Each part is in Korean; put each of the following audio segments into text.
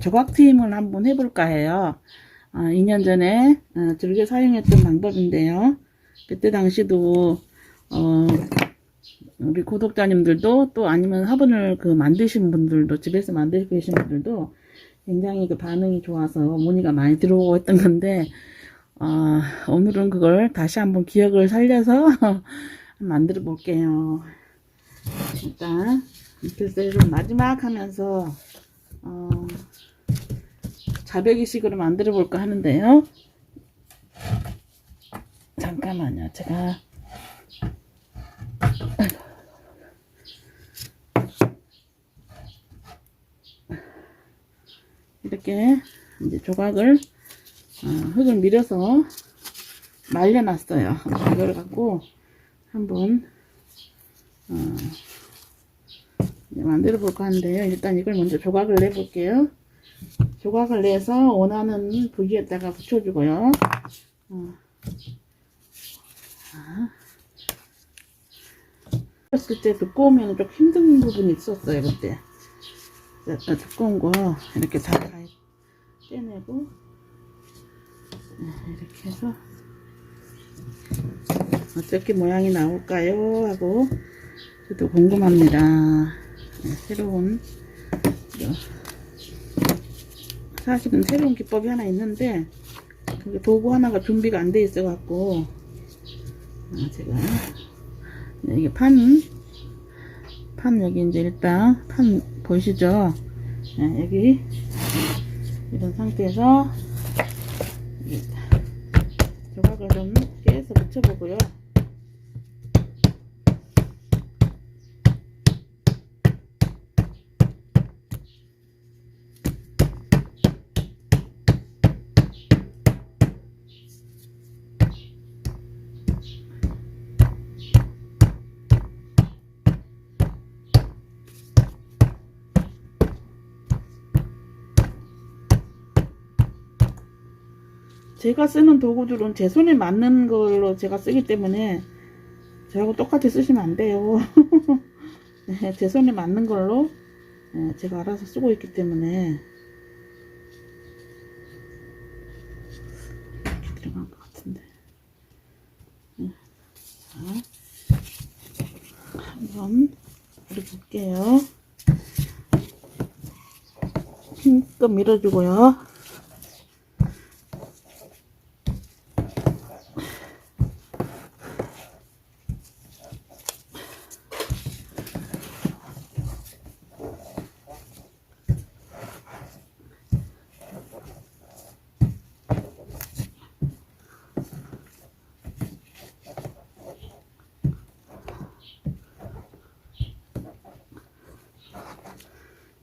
조각 트임을 한번 해볼까 해요. 어, 2년 전에 어, 즐겨 사용했던 방법인데요. 그때 당시도 어, 우리 구독자님들도 또 아니면 화분을 그 만드신 분들도 집에서 만들고 계신 분들도 굉장히 그 반응이 좋아서 문의가 많이 들어오고 했던 건데 어, 오늘은 그걸 다시 한번 기억을 살려서 만들어 볼게요. 일단 글쎄를 마지막 하면서 어, 자배기식으로 만들어 볼까 하는데요. 잠깐만요. 제가 이렇게 이제 조각을 어, 흙을 밀어서 말려놨어요. 이걸 갖고 한번 어, 만들어 볼까 하는데요. 일단 이걸 먼저 조각을 내 볼게요. 조각을 내서 원하는 부위에다가 붙여주고요. 어. 자. 그때 두꺼우면 좀 힘든 부분이 있었어요. 그때 자, 두꺼운 거 이렇게 다 떼내고 네, 이렇게 해서 어떻게 모양이 나올까요? 하고 저도 궁금합니다. 네, 새로운 어, 사실은 새로운 기법이 하나 있는데 도구 하나가 준비가 안 돼 있어 갖고 아, 제가 네, 이게 판, 판 여기 이제 일단 판 보이시죠? 네, 여기 이런 상태에서 조각을 좀 깨서 붙여보고요. 제가 쓰는 도구들은 제 손에 맞는 걸로 제가 쓰기 때문에 저하고 똑같이 쓰시면 안 돼요. 네, 제 손에 맞는 걸로 네, 제가 알아서 쓰고 있기 때문에 이렇게 들어간 것 같은데. 네, 자, 한번 그려볼게요. 힘껏 밀어주고요.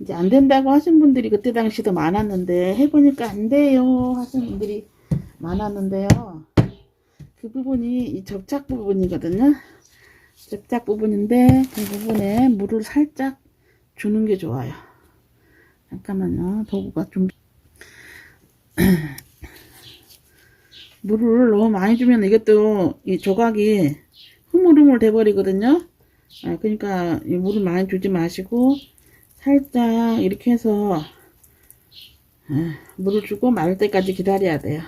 이제 안 된다고 하신 분들이 그때 당시도 많았는데 해보니까 안 돼요 하신 분들이 많았는데요. 그 부분이 이 접착 부분이거든요. 접착 부분인데 그 부분에 물을 살짝 주는 게 좋아요. 잠깐만요. 도구가 좀 물을 너무 많이 주면 이것도 이 조각이 흐물흐물 돼 버리거든요. 아, 그러니까 이 물을 많이 주지 마시고 살짝 이렇게 해서 아, 물을 주고 마를 때까지 기다려야 돼요.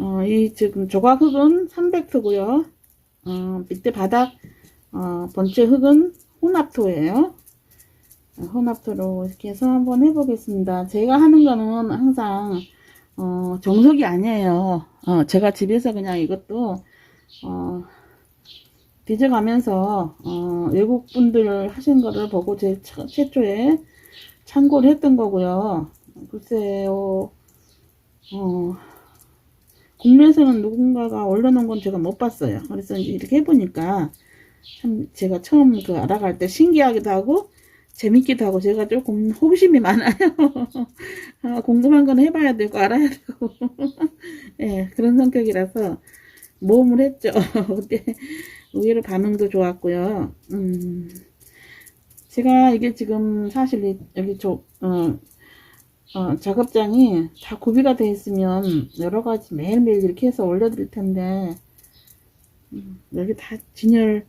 어, 이 지금 조각 흙은 300토고요. 어, 밑에 바닥 어, 번째 흙은 혼합토예요. 어, 혼합토로 이렇게 해서 한번 해보겠습니다. 제가 하는 거는 항상 어, 정석이 아니에요. 어, 제가 집에서 그냥 이것도 어, 뒤져가면서 어, 외국 분들 하신 거를 보고 제 처- 최초에 참고를 했던 거고요. 글쎄요, 어, 국내에서는 누군가가 올려놓은 건 제가 못 봤어요. 그래서 이렇게 해보니까 참 제가 처음 그 알아갈 때 신기하기도 하고 재밌기도 하고 제가 조금 호기심이 많아요. 아, 궁금한 건 해봐야 되고 알아야 되고 예 그런 성격이라서 모험을 했죠. 그때 의외로 반응도 좋았고요. 음, 제가 이게 지금 사실 이- 여기 저, 어, 어, 작업장이 다 구비가 돼 있으면 여러 가지 매일매일 이렇게 해서 올려드릴 텐데, 음, 여기 다 진열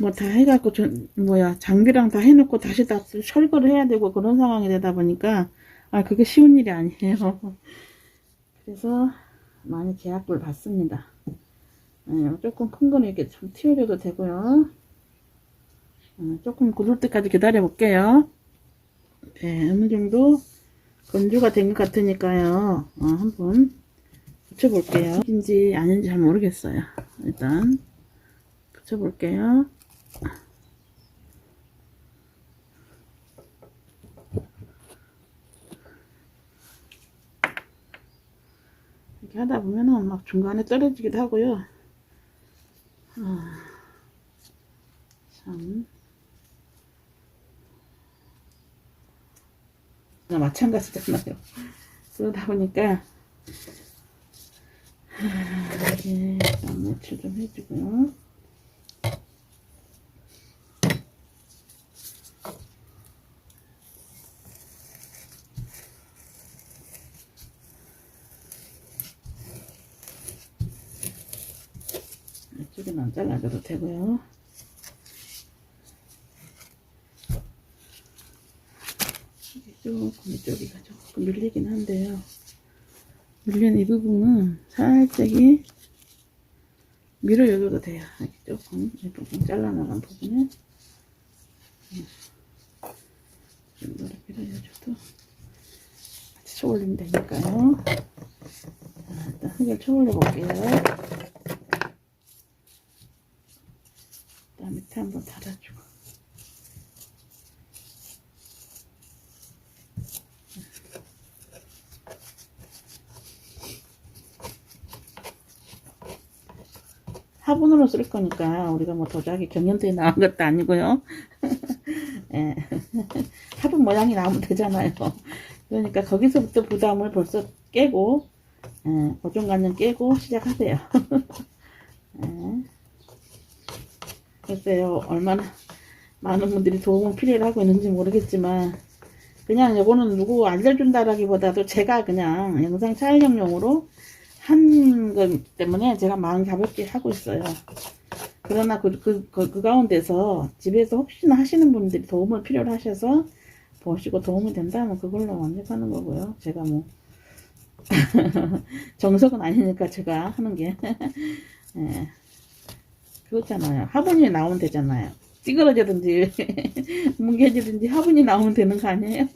뭐 다 해갖고 전 뭐야 장비랑 다 해놓고 다시 다 철거를 해야 되고 그런 상황이 되다 보니까 아 그게 쉬운 일이 아니에요. 그래서 많이 제약을 받습니다. 예, 조금 큰 거는 이렇게 좀 튀어줘도 되고요. 어, 조금 굳을 때까지 기다려 볼게요. 네, 어느 정도 건조가 된 것 같으니까요. 어, 한번 붙여볼게요. 인지 아닌지 잘 모르겠어요. 일단 붙여볼게요. 이렇게 하다 보면은 막 중간에 떨어지기도 하고요. 아, 참. 나 마찬가지잖아요. 그러다 보니까 하, 이렇게 매출 좀 해주고요. 이쪽은 안 잘라줘도 되고요. 조금 이쪽이가 조금 밀리긴 한데요. 밀린 이 부분은 살짝이 밀어줘도 돼요. 조금 이 부분 잘라나간 이 정도로 밀어줘도 같이 쳐올리면 되니까요. 자, 일단 흙을 쳐올려 볼게요. 일단 밑에 한번 달아주고. 화분으로 쓸 거니까 우리가 뭐 도자기 경연대에 나온 것도 아니고요. 예. 화분 모양이 나오면 되잖아요. 그러니까 거기서부터 부담을 벌써 깨고 예, 고정관념 깨고 시작하세요. 예. 글쎄요 얼마나 많은 분들이 도움을 필요로 하고 있는지 모르겠지만 그냥 이거는 누구 알려준다라기보다도 제가 그냥 영상 촬영용으로 한 것 때문에 제가 마음 가볍게 하고 있어요. 그러나 그, 그, 그, 그 가운데서 집에서 혹시나 하시는 분들이 도움을 필요로 하셔서 보시고 도움이 된다면 그걸로 만족하는 거고요. 제가 뭐, 정석은 아니니까 제가 하는 게. 예. 그렇잖아요. 화분이 나오면 되잖아요. 찌그러지든지, 뭉개지든지 화분이 나오면 되는 거 아니에요?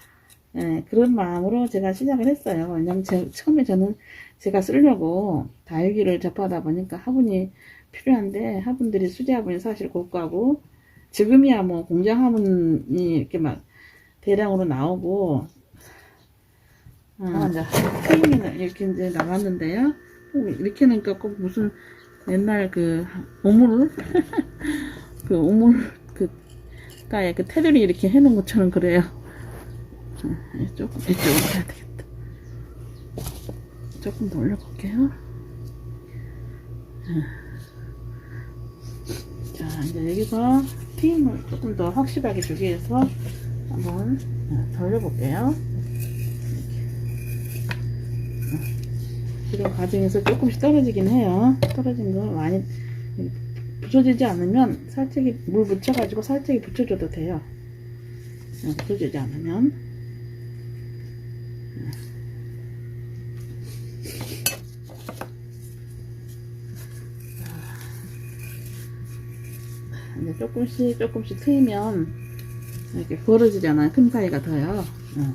예, 그런 마음으로 제가 시작을 했어요. 왜냐면 제, 처음에 저는 제가 쓰려고 다육이를 접하다 보니까 화분이 필요한데 화분들이 수제 화분이 사실 고가고 지금이야 뭐 공장 화분이 이렇게 막 대량으로 나오고 아, 이제 트임이 이렇게 이제 나왔는데요. 꼭 이렇게 하니까 꼭 무슨 옛날 그 오물 그 오물 그 가에 그 테두리 이렇게 해놓은 것처럼 그래요. 아, 조금 이쪽으로 해야 되겠다. 조금 더 올려볼게요. 자, 이제 여기서 트임을 조금 더 확실하게 주기 위해서 한번 더 올려볼게요. 지금 과정에서 조금씩 떨어지긴 해요. 떨어진 거 많이 붙여지지 않으면 살짝이 물 묻혀가지고 살짝이 붙여줘도 돼요. 어, 붙여지지 않으면 이제 조금씩 조금씩 트이면 이렇게 벌어지잖아요. 큰 사이가 더요. 어.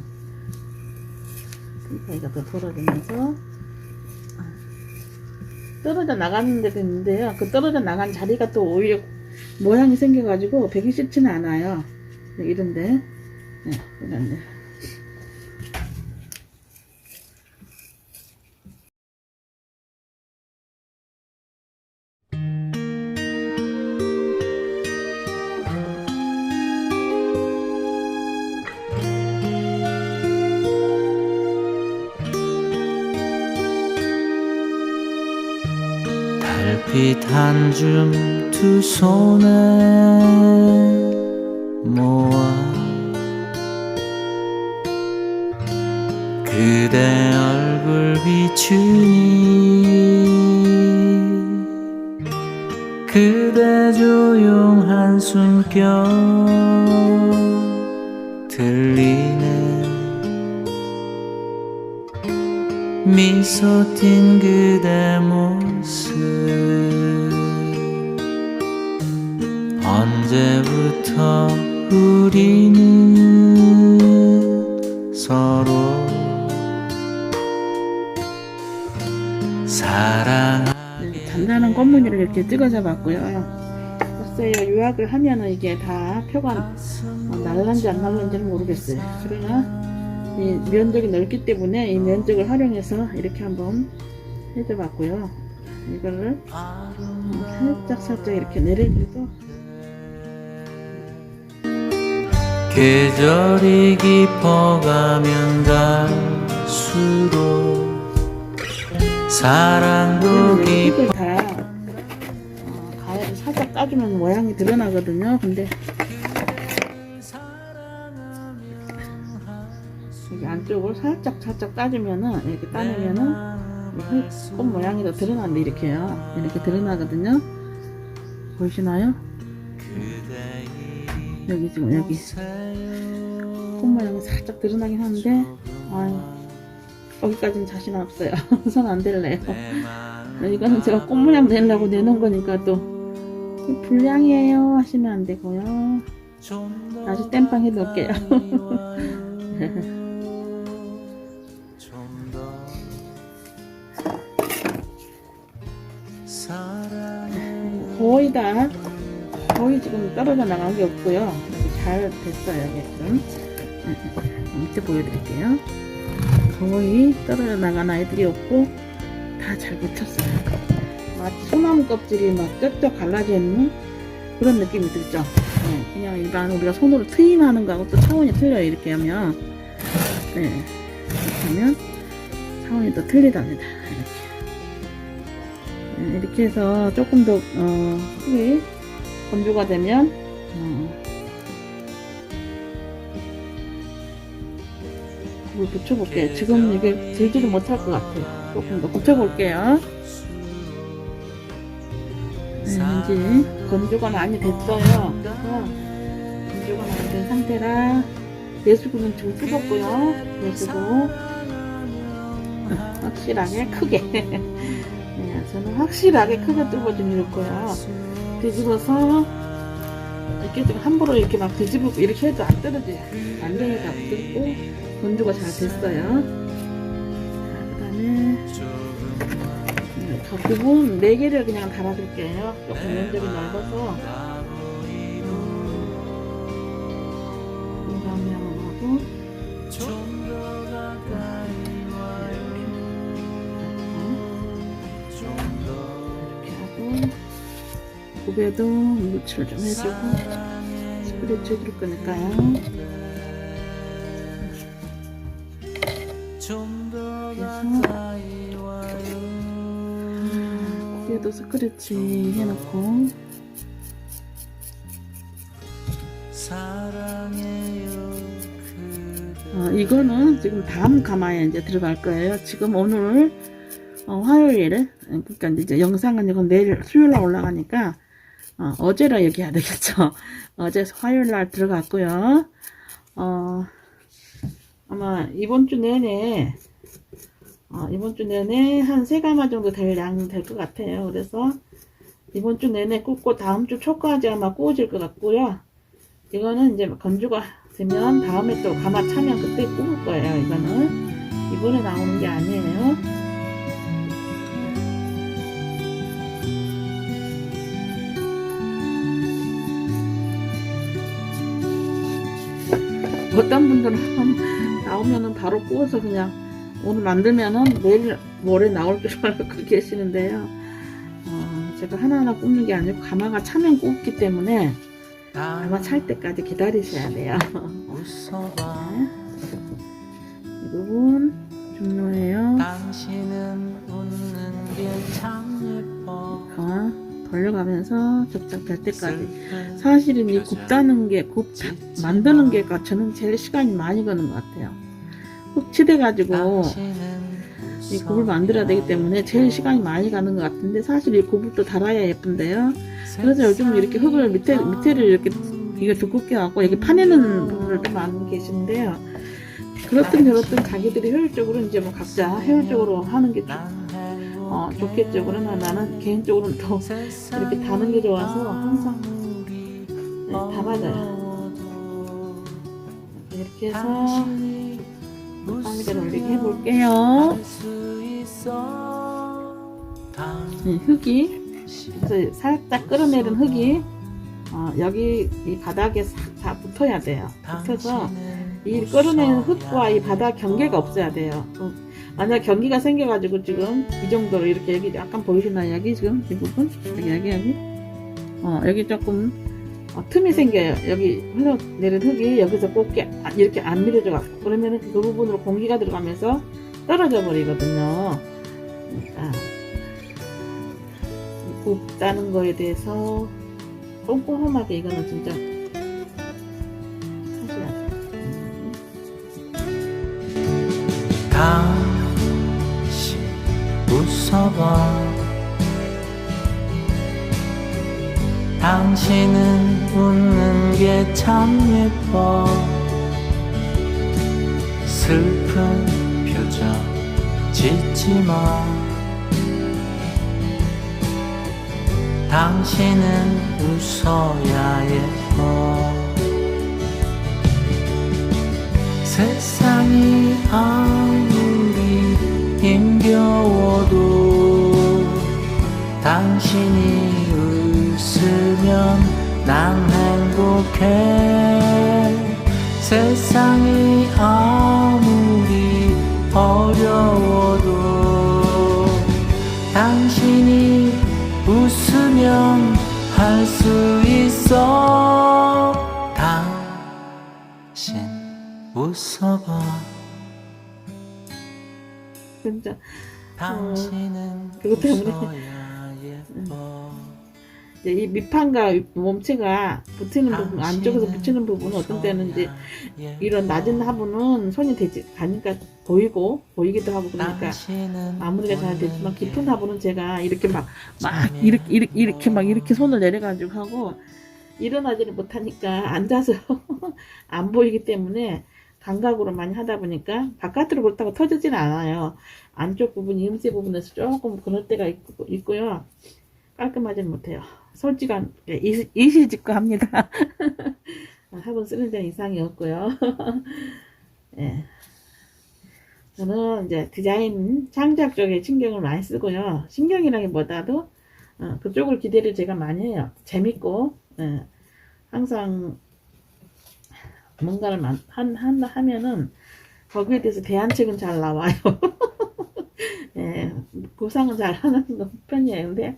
큰 사이가 더 벌어지면서 떨어져 나가는 데도 있는데요. 그 떨어져 나간 자리가 또 오히려 모양이 생겨가지고 배기 싫지는 않아요. 이런데, 네, 이런데. 손에 모아 그대 얼굴 비추니 그대 조용한 숨결 들리네 미소 띤 그대 모습 언제부터 우리는 서로 사랑 네, 단단한 꽃무늬를 이렇게 찍어서 봤고요. 글쎄요, 유학을 하면은 이게 다 표가 어, 날란지 안 날란지는 모르겠어요. 그러나 이 면적이 넓기 때문에 이 면적을 활용해서 이렇게 한번 해줘 봤고요. 이거를 어, 살짝 살짝 이렇게 내려줘도 계절이 깊어가면 갈수록 사랑도 깊어 다 어, 가- 살짝 따주면 모양이 드러나거든요. 근데 여기 안쪽을 살짝 살짝 따주면은 이렇게 따내면은 꽃 모양이 더 드러난다 이렇게요. 이렇게 드러나거든요. 보이시나요? 여기 지금 여기 꽃 모양이 살짝 드러나긴 하는데 아유 여기까지는 자신 없어요. 손 안 댈래요. 이거는 제가 꽃 모양 내려고 내놓은 거니까 또 불량이에요 하시면 안 되고요. 다시 땜빵 해놓을게요. 거의 다 거의 지금 떨어져 나간 게 없고요. 잘 됐어요. 여기 지금 밑에 보여드릴게요. 거의 떨어져 나간 아이들이 없고 다 잘 붙였어요. 마치 소나무 껍질이 막 쩍쩍 갈라져 있는 그런 느낌이 들죠. 네, 그냥 일반 우리가 손으로 트임하는 거하고 또 차원이 틀려요. 이렇게 하면 네, 이렇게 하면 차원이 또 틀리답니다. 이렇게 네, 이렇게 해서 조금 더 어, 흙이 건조가 되면 어, 물 붙여볼게요. 지금 이게 들지도 못할 것 같아요. 조금 더 붙여볼게요. 네, 이제 건조가 많이 됐어요. 그래서 건조가 많이 된 상태라 내수구는 좀 뜯었고요. 내수구 어, 확실하게 크게 네, 저는 확실하게 크게 뚫어좀 이렇고요. 뒤집어서 이렇게 좀 함부로 이렇게 막 뒤집고 이렇게 해도 안 떨어져요. 완전히 다 뜯고 건조가 잘 됐어요. 그 다음에 저 부분 4개를 그냥 달아줄게요. 조금 면적이 넓어서 고개도 물칠 좀 해주고 스프레치 해줄 거니까요. 고개도 스크래치 해놓고 어, 이거는 지금 다음 가마에 이제 들어갈 거예요. 지금 오늘 어, 화요일에 그러니까 이제 영상은 이건 내일 수요일 날 올라가니까 어, 어제라 얘기해야 되겠죠. 어제 화요일 날 들어갔고요. 어, 아마 이번 주 내내 어, 이번 주 내내 한 세 가마 정도 될 양 될 것 같아요. 그래서 이번 주 내내 굽고 다음 주 초까지 아마 구워질 것 같고요. 이거는 이제 건조가 되면 다음에 또 가마 차면 그때 구울 거예요. 이거는 이번에 나오는 게 아니에요. 어떤 분들은 나오면은 바로 구워서 그냥 오늘 만들면은 내일 모레 나올 줄 알고 그렇게 하시는데요. 어, 제가 하나하나 굽는 게 아니고 가마가 차면 굽기 때문에 가마 찰 때까지 기다리셔야 돼요. 네. 이 부분 중요해요. 가마 돌려가면서 적적 될 때까지. 사실은 이 굽다는 게, 굽, 만드는 게가 저는 제일 시간이 많이 가는 것 같아요. 흙 치대가지고 이 굽을 만들어야 되기 때문에 제일 시간이 많이 가는 것 같은데 사실 이 굽을 또 달아야 예쁜데요. 그래서 요즘 이렇게 흙을 밑에 밑에를 이렇게 이게 두껍게 하고 여기 파내는 분들 좀 많이 계신데요. 그렇든 저렇든 자기들이 효율적으로 이제 뭐 각자 효율적으로 하는 게 좋, 어, 좋겠죠. 그러나 나는 개인적으로는 더 이렇게 다는 게 좋아서 항상 네, 다 맞아요. 이렇게 해서 빵위를 올리게 해볼게요. 네, 흙이 살짝 끌어내린 흙이 어, 여기 이 바닥에 싹 다 붙어야 돼요. 붙어서 이 끌어내는 흙과 이 바닥 경계가 없어야 돼요. 어, 만약 경계가 생겨가지고 지금 이 정도로 이렇게 여기 약간 보이시나요? 여기 지금 이 부분 여기 여기 여기 어 여기 조금 어, 틈이 생겨요. 여기 흘러내린 흙이 여기서 아, 이렇게 안 밀어져 갖고 그러면은 그 부분으로 공기가 들어가면서 떨어져 버리거든요. 그러니까 굽다는 거에 대해서 꼼꼼하게 이거는 진짜 웃어봐. 당신은 웃는 게 참 예뻐. 슬픈 표정 짓지 마. 당신은 웃어야 예뻐. 세상이 아무리 힘겨워도 당신이 웃으면 난 행복해. 세상이 아무리 어려워도 당신이 웃으면 할 수 있어. 당신 웃어봐. 진짜. 당신은 그것 때문에. 웃어야 예뻐 이제 이 밑판과 몸체가 붙이는 부분 안쪽에서 붙이는 부분은 어떤 때는 이제 이런 낮은 화분은 손이 되지 가니까 보이고 보이기도 하고 그러니까 마무리가 잘 되지만 깊은 화분은 제가 이렇게 막막 이렇게 이렇게 이렇게 막 이렇게 손을 내려가지고 하고 일어나지를 못하니까 앉아서 안 보이기 때문에 감각으로 많이 하다 보니까 바깥으로 그렇다고 터지진 않아요. 안쪽 부분, 이음새 부분에서 조금 그럴 때가 있고, 있고요. 깔끔하지는 못해요. 솔직한 예, 이- 이실직고 합니다. 화분 쓰는 데는 이상이 없고요. 예. 저는 이제 디자인 창작 쪽에 신경을 많이 쓰고요. 신경이라기보다도 어, 그쪽을 기대를 제가 많이 해요. 재밌고 예. 항상 뭔가를 만- 한, 한, 하면은 거기에 대해서 대안책은 잘 나와요. 예, 구상은 잘 하는 편이에요. 근데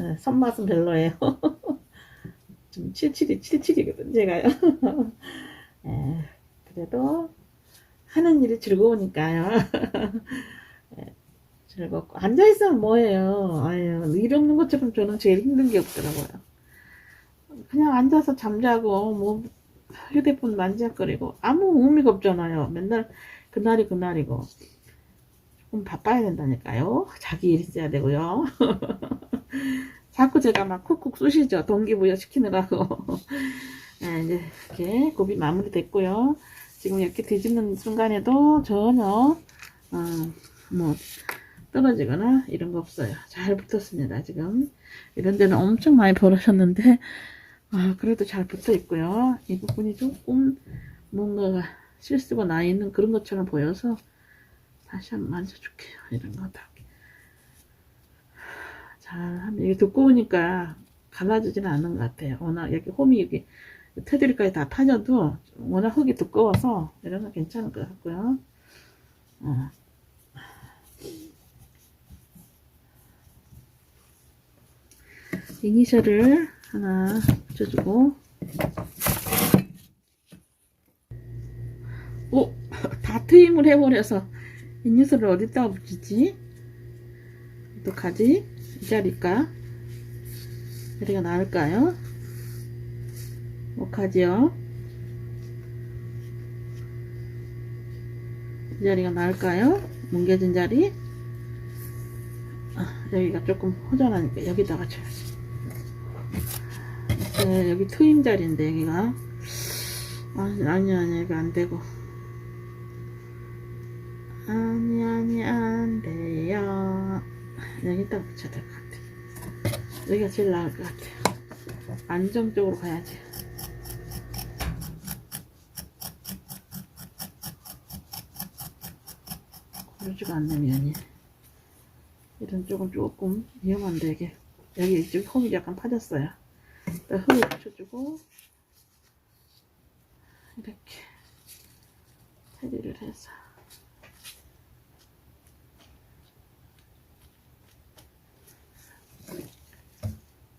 예, 손맛은 별로예요. 좀 칠칠이 칠칠이거든 제가요. 예, 그래도 하는 일이 즐거우니까요. 예, 즐겁고 앉아 있으면 뭐해요. 아유 일 없는 것처럼 저는 제일 힘든 게 없더라고요. 그냥 앉아서 잠자고 뭐 휴대폰 만지작거리고 아무 의미가 없잖아요. 맨날 그날이 그날이고 조금 바빠야 된다니까요. 자기 일 있어야 되고요. 자꾸 제가 막 쿡쿡 쑤시죠. 동기부여 시키느라고. 네, 이제 이렇게 곱이 마무리 됐고요. 지금 이렇게 뒤집는 순간에도 전혀 어, 뭐 떨어지거나 이런 거 없어요. 잘 붙었습니다. 지금 이런 데는 엄청 많이 벌어졌는데 아, 그래도 잘 붙어 있고요. 이 부분이 조금 뭔가가 실수가 나 있는 그런 것처럼 보여서 다시 한번 만져줄게요. 이런 거 다. 잘 하면 이게 두꺼우니까 갈라지지는 않는 것 같아요. 워낙 여기 홈이 여기 테두리까지 다 파져도 워낙 흙이 두꺼워서 이런 거 괜찮을 것 같고요. 어. 이니셜을 하나 붙여주고 오! 다 트임을 해버려서 이니셜을 어디다가 붙이지? 어떡하지? 이 자리일까? 자리가 나을까요? 어떡하지요? 이 자리가 나을까요? 뭉개진 자리? 아, 여기가 조금 허전하니까 여기다가 쳐야지. 네, 여기 트임 자리인데 여기가 아니 아니 아니 여기 안 되고 아니 아니 안 돼요. 여기다 붙여야 될 것 같아. 여기가 제일 나을 것 같아요 안정적으로 가야지. 고르지가 않는 면이. 이런 쪽은 조금 위험한데 이게. 여기 이쪽 홈이 약간 파졌어요. 흙을 붙여주고 이렇게. 테리를 해서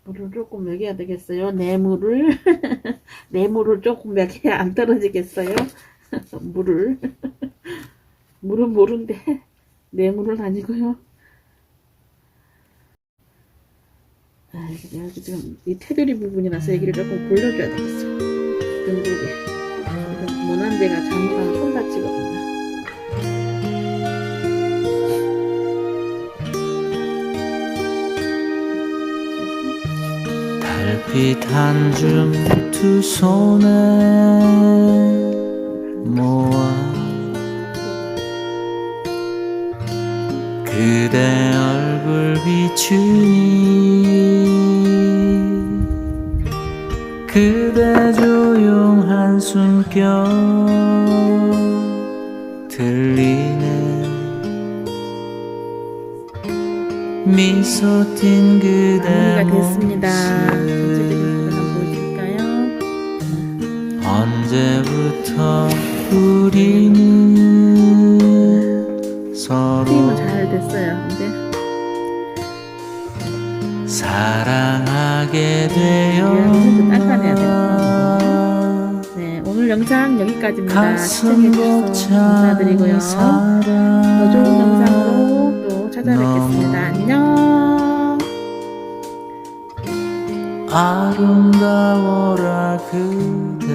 물을 조금 먹여야 되겠어요 내물을 내물을 조금 먹여야 안 떨어지겠어요 물을 물은 모른데 내물은 아니고요 아, 여기 지금 이 테두리 부분이라서 여기를 조금 골려줘야 되겠어. 둥글게. 이거 모난 데가 잘못하면 손 다치거든요. 달빛 한 줌 두 손에 모아 그대 얼굴 비추니 그대 조용한 숨결 미소 띤 그대 마무리가 됐습니다. 전체적인 한번? 언제부터 우리는 서로 트임은 잘 됐어요. 근데 사랑하게 딴딴해야 되었나 네, 오늘 영상 여기까지입니다. 가슴 시청해주셔서 감사드리고요. 더 좋은 영상으로 또 찾아뵙겠습니다. 안녕. 아름다워라 그대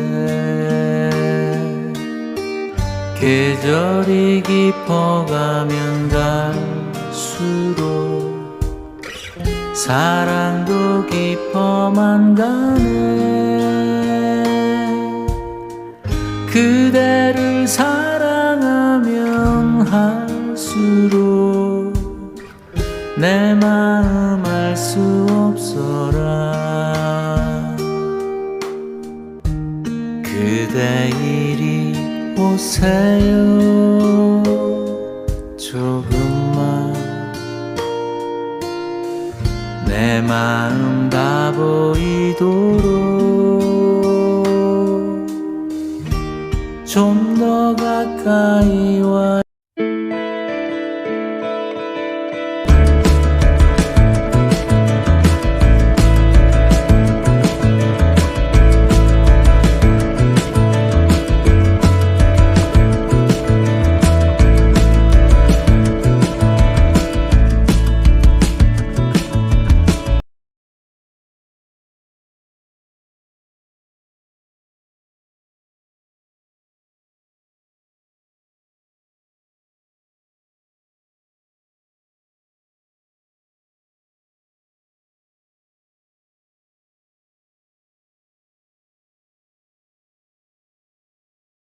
계절이 깊어가면 갈수록 사랑도 깊어만 가네 그대를 사랑 내 마음 알 수 없어라. 그대 이리 오세요. 조금만. 내 마음 다 보이도록. 좀 더 가까이 와